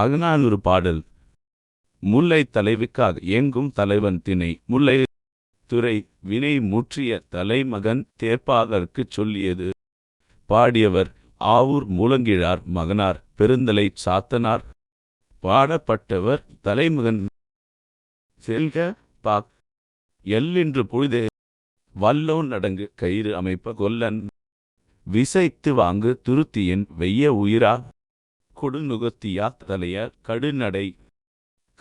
அகநானூறு பாடல். முல்லை தலைவிக்காக ஏங்கும் தலைவன் தினை முல்லை துறை வினை முற்றிய தலைமகன் தேர்ப்பாகற்குச் சொல்லியது. பாடியவர் ஆவூர் மூலங்கிழார் மகனார். பெருந்தலை சாத்தனார். பாடப்பட்டவர் தலைமகன் செல்க பாக். எல்லின்று பொழுதே வல்லோன் அடங்கு கயிறு அமைப்ப கொல்லன். விசைத்து வாங்கு துருத்தியின் வெய்ய உயிரா கொடுநுகத்தியா தலைய கடுநடை.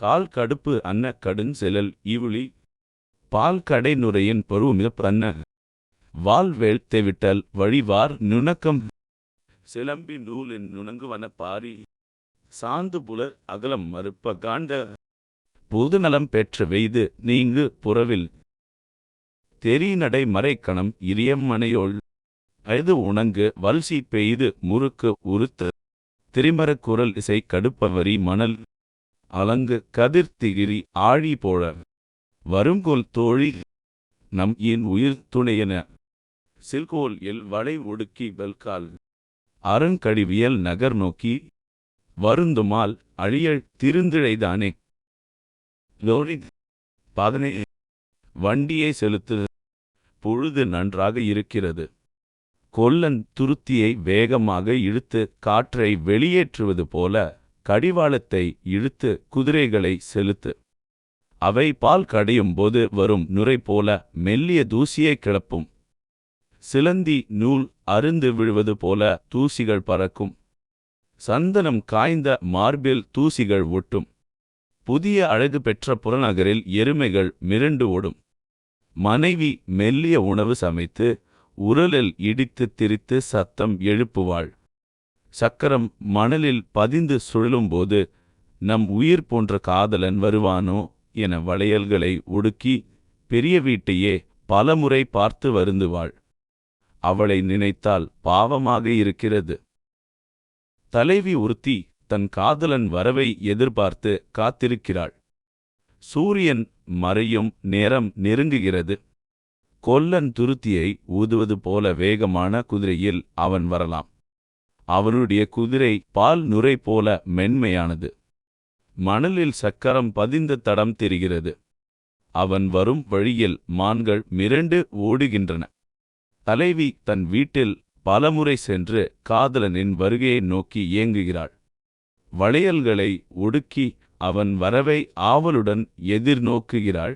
கால் கடுப்பு அன்ன கடுஞ் செலல் இவுளி. பால் கடை நுரையின் பருவமித அன்ன வால் வேழ்த்தெவிட்டல் வழிவார் நுணக்கம். சிலம்பி நூலின் நுணங்குவன பாரி. சாந்து புலர் அகலம் மறுப்ப காண்ட. பொதுநலம் பெற்ற வெய்து நீங்கு புறவில். தெரிநடை மறைக்கணம் இரியம் மனையோள். அயது உணங்கு வல்சி பெய்து முறுக்கு உறுத்து. திரிமரக் குரல் இசை கடுப்பவரி மணல் அலங்கு கதிர்த்திகிரி ஆழி போழ வருங்கோல் தோழி நம் என் உயிர் துணையென சில்கோல் எல் வளை ஒடுக்கி வெல்கால் அருங்கடிவியல் நகர் நோக்கி வருந்துமால் அழியல் திருந்திழைதானே லோரி பாதனை வண்டியை செலுத்து பொழுது நன்றாக இருக்கிறது. கொல்லன் துருத்தியை வேகமாக இழுத்து காற்றை வெளியேற்றுவது போல கடிவாளத்தை இழுத்து குதிரைகளை செலுத்து. அவை பால் கடையும் போது வரும் நுரை போல மெல்லிய தூசியை கிளப்பும். சிலந்தி நூல் அருந்து விழுவது போல தூசிகள் பறக்கும். சந்தனம் காய்ந்த மார்பில் தூசிகள் ஒட்டும். புதிய அழகு பெற்ற புறநகரில் எருமைகள் மிரண்டு ஓடும். மனைவி மெல்லிய உணவு சமைத்து உரலில் இடித்து திரித்து சத்தம் எழுப்புவாள். சக்கரம் மணலில் பதிந்து சுழலும்போது நம் உயிர் போன்ற காதலன் வருவானோ? என வளையல்களை ஒடுக்கி பெரிய வீட்டையே பலமுறை பார்த்து வருந்துவாள். அவளை நினைத்தால் பாவமாக இருக்கிறது. தலைவி ஒருத்தி தன் காதலன் வரவை எதிர்பார்த்து காத்திருக்கிறாள். சூரியன் மறையும் நேரம் நெருங்குகிறது. கொல்லன் துருத்தியை ஊதுவது போல வேகமான குதிரையில் அவன் வரலாம். அவனுடைய குதிரை பால் நுரை போல மென்மையானது. மணலில் சக்கரம் பதிந்த தடம் தெரிகிறது. அவன் வரும் வழியில் மான்கள் மிரண்டு ஓடுகின்றன. தலைவி தன் வீட்டில் பலமுறை சென்று காதலனின் வருகையை நோக்கி இயங்குகிறாள் வளையல்களை ஒடுக்கி அவன் வரவை ஆவலுடன் எதிர்நோக்குகிறாள்.